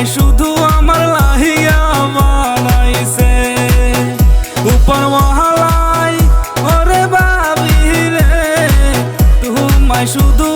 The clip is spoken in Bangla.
নাই শুধু আমার লাহিয়া মানাইছে। উপর মহালাই ওরে বাবি রে তোমায় শুধু